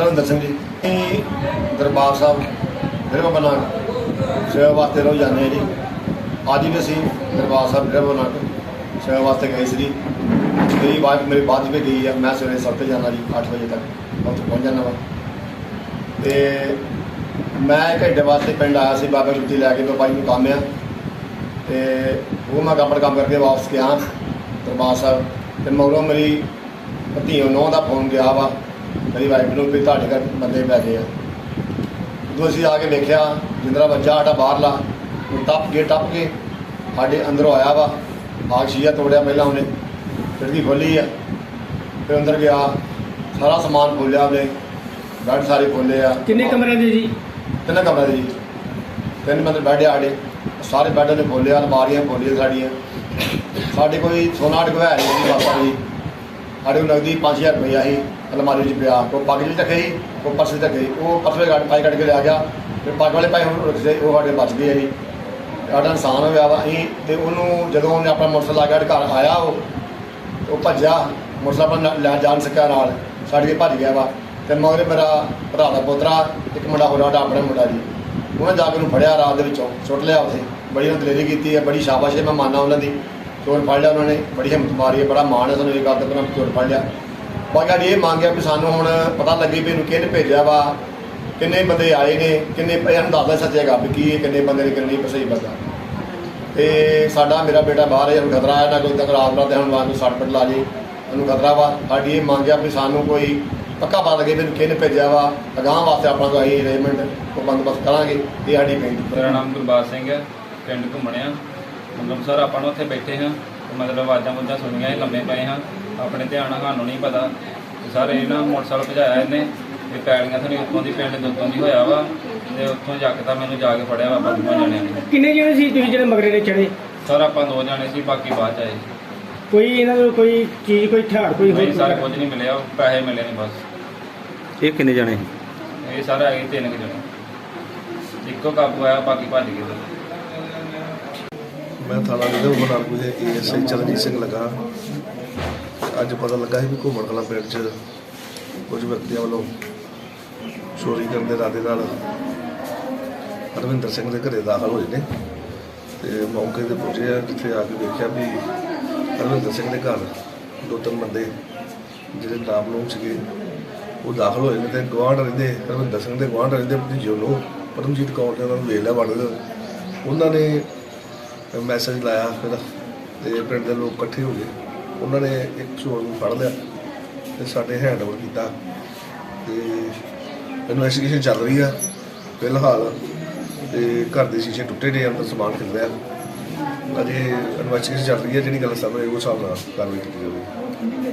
ਹਰਵਿੰਦਰ ਸਿੰਘ ਜੀ। ਅਸੀਂ ਦਰਬਾਰ ਸਾਹਿਬ, ਫਿਰ ਬਣਾ ਸੇਵਾ ਵਾਸਤੇ ਰੋ ਜਾਂਦੇ ਹਾਂ ਜੀ। ਅੱਜ ਵੀ ਅਸੀਂ ਦਰਬਾਰ ਸਾਹਿਬ, ਫਿਰ ਬਣਾ ਸੇਵਾ ਵਾਸਤੇ ਗਏ ਸੀ ਜੀ। ਮੇਰੀ ਵਾਈਫ ਮੇਰੇ ਬਾਅਦ ਵਿੱਚ ਗਈ ਆ। ਮੈਂ ਸਵੇਰੇ ਸੱਤ ਜਾਣਾ ਜੀ 8 ਵਜੇ ਤੱਕ। ਉੱਥੇ ਪਹੁੰਚ ਜਾਣਾ ਵਾ। ਤੇ ਮੈਂ ਘੰਟੇ ਵਾਸਤੇ ਪਿੰਡ ਆਇਆ ਸੀ, ਬਾਬਾ ਜੁੱਤੀ ਲੈ ਕੇ ਤੋਂ ਬਾਈ ਨੂੰ ਕੰਮ ਆ। ਤੇ ਉਹ ਮੈਂ ਆਪਣਾ ਕੰਮ ਕਰਕੇ ਵਾਪਸ ਗਿਆ ਦਰਬਾਰ ਸਾਹਿਬ। ਤੇ ਮਗਰੋਂ ਮੇਰੀ ਭਤੀਓ ਨੌਂ ਦਾ ਫੋਨ ਗਿਆ ਵਾ। ਮੇਰੀ ਵਾਈਫ ਨੂੰ ਵੀ ਤੁਹਾਡੇ ਘਰ ਬੰਦੇ ਪੈ ਗਏ ਆ। ਜਦੋਂ ਅਸੀਂ ਆ ਕੇ ਵੇਖਿਆ ਜਿੰਦਰਾ ਬੱਚਾ ਸਾਡਾ ਬਾਹਰਲਾ ਉਹ ਟੱਪ ਕੇ ਟੱਪ ਕੇ ਸਾਡੇ ਅੰਦਰੋਂ ਆਇਆ ਵਾ। ਆਗ ਸ਼ੀਆ ਤੋੜਿਆ ਪਹਿਲਾਂ ਉਹਨੇ ਖਿੜਕੀ ਖੋਲੀ ਆ। ਫਿਰ ਅੰਦਰ ਗਿਆ ਸਾਰਾ ਸਮਾਨ ਖੋਲਿਆ ਉਹਨੇ ਬੈੱਡ ਸਾਰੇ ਖੋਲੇ ਆ। ਕਿੰਨੇ ਕਮਰੇ ਦੇ ਜੀ? ਤਿੰਨ ਕਮਰੇ ਦੇ ਜੀ। ਤਿੰਨ ਬੰਦੇ ਬੈੱਡ ਆ ਆੜੇ ਸਾਰੇ ਬੈੱਡ ਨੇ ਖੋਲਿਆ ਅਲਮਾਰੀਆਂ ਖੋਲੀਆਂ ਸਾਡੀਆਂ। ਸਾਡੇ ਕੋਈ ਸੋਨਾ ਅਟਕ ਹੋਇਆ ਨਹੀਂ ਬਾਬਾ ਜੀ ਸਾਡੇ ਕੋਲ ਨਗਦੀ 5000 ਰੁਪਇਆ ਸੀ। ਅਲਮਾਰੀ 'ਚ ਪਿਆ ਕੋ ਪੱਗ 'ਚ ਰੱਖੇ ਸੀ ਕੋ ਪਰਸ 'ਚ ਰੱਖੇ ਸੀ। ਉਹ ਪਰਸ ਵਿੱਚ ਪਾਈ ਕੱਢ ਕੇ ਲਿਆ ਗਿਆ। ਫਿਰ ਪੱਗ ਵਾਲੇ ਭਾਈ ਹੁਣ ਰੱਖੇ, ਉਹ ਸਾਡੇ ਬਚ ਗਏ ਆ ਜੀ ਸਾਡਾ ਨੁਕਸਾਨ ਹੋਇਆ ਵਾ, ਅਸੀਂ ਤੇ ਉਹਨੂੰ ਜਦੋਂ ਉਹਨੇ ਆਪਣਾ ਮੋਟਰਸਾਈਕਲ ਲਾ ਕੇ ਘਰ ਆਇਆ, ਉਹ ਉਹ ਭੱਜਿਆ, ਮੋਟਰਸਾਈਕਲ ਆਪਣਾ ਲੈ ਜਾਣ ਸਕਿਆ ਨਾਲ। ਛੱਡ ਕੇ ਭੱਜ ਗਿਆ ਵਾ। ਤੇ ਮਗਰ ਮੇਰਾ ਭਰਾ ਦਾ ਪੋਤਰਾ, ਇੱਕ ਮੁੰਡਾ ਹੋਰ ਸਾਡਾ ਆਪਣੇ ਮੁੰਡਾ ਜੀ। ਉਹਨੇ ਜਾ ਕੇ ਉਹਨੂੰ ਫੜਿਆ ਰਾਤ ਦੇ ਵਿੱਚੋਂ, ਸੁੱਟ ਲਿਆ ਉੱਥੇ। ਬੜੀ ਉਹਨਾਂ ਦਲੇਰੀ ਕੀਤੀ ਹੈ, ਬੜੀ ਸ਼ਾਬਾਸ਼ ਹੈ, ਮੈਂ ਮੰਨਦਾ ਉਹਨਾਂ ਦੀ। ਚੋਰ ਫੜ ਲਿਆ ਉਹਨਾਂ ਨੇ, ਬੜੀ ਹਿੰਮਤ ਮਾਰੀ ਹੈ, ਬੜਾ ਮਾਣ ਹੈ ਸਾਨੂੰ ਇਹ ਗੱਲ ਤੇ ਬਣਾ ਚੋਰ ਫੜ ਲਿਆ। ਬਾਕੀ ਸਾਡੀ ਇਹ ਮੰਗਿਆ ਵੀ ਸਾਨੂੰ ਹੁਣ ਪਤਾ ਲੱਗੇ ਵੀ ਇਹਨੂੰ ਕਿਹਨੇ ਭੇਜਿਆ ਵਾ, ਕਿੰਨੇ ਬੰਦੇ ਆਏ ਨੇ, ਕਿੰਨੇ ਇਹ ਅੰਦਾਜ਼ਾ ਸੱਚੇਗਾ ਵੀ ਕੀ ਇਹ ਕਿੰਨੇ ਬੰਦੇ ਨੇ, ਕਿੰਨੇ ਸਹੀ ਬੰਦਾ ਤੇ ਸਾਡਾ, ਮੇਰਾ ਬੇਟਾ ਬਾਹਰ ਹੈ ਖਤਰਾ ਹੈ ਨਾ ਕੋਈ ਤਕਰਾਰ ਰਾਤ ਰਾਤ ਹੁਣ ਵਾਰ ਸੱਟ ਪਟ ਲਾ ਜੇ ਉਹਨੂੰ ਖਤਰਾ ਵਾ। ਸਾਡੀ ਇਹ ਮੰਗਿਆ ਵੀ ਸਾਨੂੰ ਕੋਈ ਪੱਕਾ ਪਤਾ ਲੱਗੇ ਵੀ ਇਹਨੂੰ ਕਿਹਨੇ ਭੇਜਿਆ ਵਾ। ਅਗਾਂਹ ਵਾਸਤੇ ਆਪਣਾ ਕੋਈ ਅਰੇਂਜਮੈਂਟ ਉਹ ਬੰਦੋਬਸਤ ਕਰਾਂਗੇ, ਇਹ ਸਾਡੀ ਬੇਨਤੀ ਮੇਰਾ ਨਾਮ ਗੁਰਬਾਜ ਸਿੰਘ ਹੈ, ਪਿੰਡ ਘੁੰਮਣਿਆ। ਮਤਲਬ ਸਰ, ਆਪਾਂ ਨੂੰ ਉੱਥੇ ਬੈਠੇ ਹਾਂ। ਮਤਲਬ ਆਵਾਜ਼ਾਂ ਮੁੱਜਾਂ ਸੁਣੀਆਂ ਇਹ ਲੰਮੇ ਪਏ ਹਾਂ ਆਪਣੇ ਧਿਆਨ ਨਾਲ ਸਾਨੂੰ ਨਹੀਂ ਪਤਾ। ਤੇ ਸਰ ਇਹ ਨਾ ਮੋਟਰਸਾਈਕਲ ਭਜਾਇਆ ਇਹਨੇ ਤੇ ਪੈਲੀਆਂ ਥਣੀ ਉੱਤੋਂ ਦੀ ਪਿੰਡ ਦੇ ਉੱਤੋਂ ਦੀ ਹੋਇਆ ਵਾ ਤੇ ਉੱਥੋਂ ਜੱਕਤਾ ਮੈਨੂੰ ਜਾ ਕੇ ਫੜਿਆ ਵਾ ਦੋਵਾਂ ਜਣਿਆਂ ਨੇ। ਕਿੰਨੇ ਜਣੇ ਸੀ ਤੁਸੀਂ ਜਿਹੜੇ ਮਗਰੇ ਦੇ ਚੜੇ ਸਰ ਆਪਾਂ ਦੋ ਜਾਣੇ ਸੀ ਬਾਕੀ ਬਾਅਦ ਚ ਆਏ ਕੋਈ ਇਹਨਾਂ ਨੂੰ ਕੋਈ ਚੀਜ਼ ਕੋਈ ਹਥਿਆਰ ਕੋਈ ਨਹੀਂ ਸਰ ਹੋਰ ਕੁਝ ਨਹੀਂ ਮਿਲਿਆ ਪੈਸੇ ਮਿਲੇ ਨੇ ਬਸ। ਇਹ ਕਿੰਨੇ ਜਾਣੇ ਇਹ ਸਾਰਾ ਹੈਗੇ ਤਿੰਨ ਕੁ ਜਣੇ। ਇੱਕੋ ਕਾਬੂ ਆਇਆ ਬਾਕੀ ਭੱਜ ਗਏ। ਮੈਂ ਥਾਣਾ ਨਿਗਮ ਬਨਾਲ ਕੋਲੇ ਏਐਸਆਈ ਚਰਨਜੀਤ ਸਿੰਘ ਲੱਗਾ। ਅੱਜ ਪਤਾ ਲੱਗਾ ਸੀ ਵੀ ਘੁੰਮਣ ਕਲਾ ਪਿੰਡ 'ਚ ਕੁਝ ਵਿਅਕਤੀਆਂ ਵੱਲੋਂ ਚੋਰੀ ਕਰਨ ਦੇ ਇਰਾਦੇ ਨਾਲ ਹਰਵਿੰਦਰ ਸਿੰਘ ਦੇ ਘਰੇ ਦਾਖਲ ਹੋਏ ਨੇ ਤੇ ਮੌਕੇ ਤੇ ਪਹੁੰਚੇ ਆ, ਜਿੱਥੇ ਆ ਕੇ ਦੇਖਿਆ ਵੀ ਹਰਵਿੰਦਰ ਸਿੰਘ ਦੇ ਘਰ ਦੋ ਤਿੰਨ ਬੰਦੇ ਜਿਹੜੇ ਨਾਮ ਨੂੰ ਸੀਗੇ, ਉਹ ਦਾਖਲ ਹੋਏ ਨੇ ਤੇ ਗਵਾਂਢ ਰਹਿੰਦੇ ਹਰਵਿੰਦਰ ਸਿੰਘ ਦੇ ਗਵਾਂਢ ਰਹਿੰਦੇ ਭਤੀਜੋ ਨੂੰ ਪਰਮਜੀਤ ਕੌਰ ਨੇ ਉਹਨਾਂ ਨੂੰ ਵੇਖ ਲਿਆ ਵੜ ਉਹਨਾਂ ਨੇ ਮੈਸੇਜ ਲਾਇਆ, ਫਿਰ ਤੇ ਪਿੰਡ ਦੇ ਲੋਕ ਇਕੱਠੇ ਹੋ ਗਏ। ਉਹਨਾਂ ਨੇ ਇੱਕ ਚੋਰ ਨੂੰ ਫੜ ਲਿਆ ਤੇ ਸਾਡੇ ਹੈਂਡਓਵਰ ਕੀਤਾ। ਤੇ ਇਨਵੈਸਟੀਗੇਸ਼ਨ ਚੱਲ ਰਹੀ ਆ, ਫਿਲਹਾਲ ਤੇ ਘਰ ਦੇ ਸ਼ੀਸ਼ੇ ਟੁੱਟੇ ਨੇ, ਅੰਦਰ ਸਮਾਨ ਖਿਲ ਅਜੇ ਇਨਵੈਸਟੀਗੇਸ਼ਨ ਚੱਲ ਰਹੀ ਹੈ ਜਿਹੜੀ ਗੱਲ ਸਾਹਮਣੇ ਉਹ ਹਿਸਾਬ ਨਾਲ ਕਾਰਵਾਈ ਕੀਤੀ ਜਾਵੇਗੀ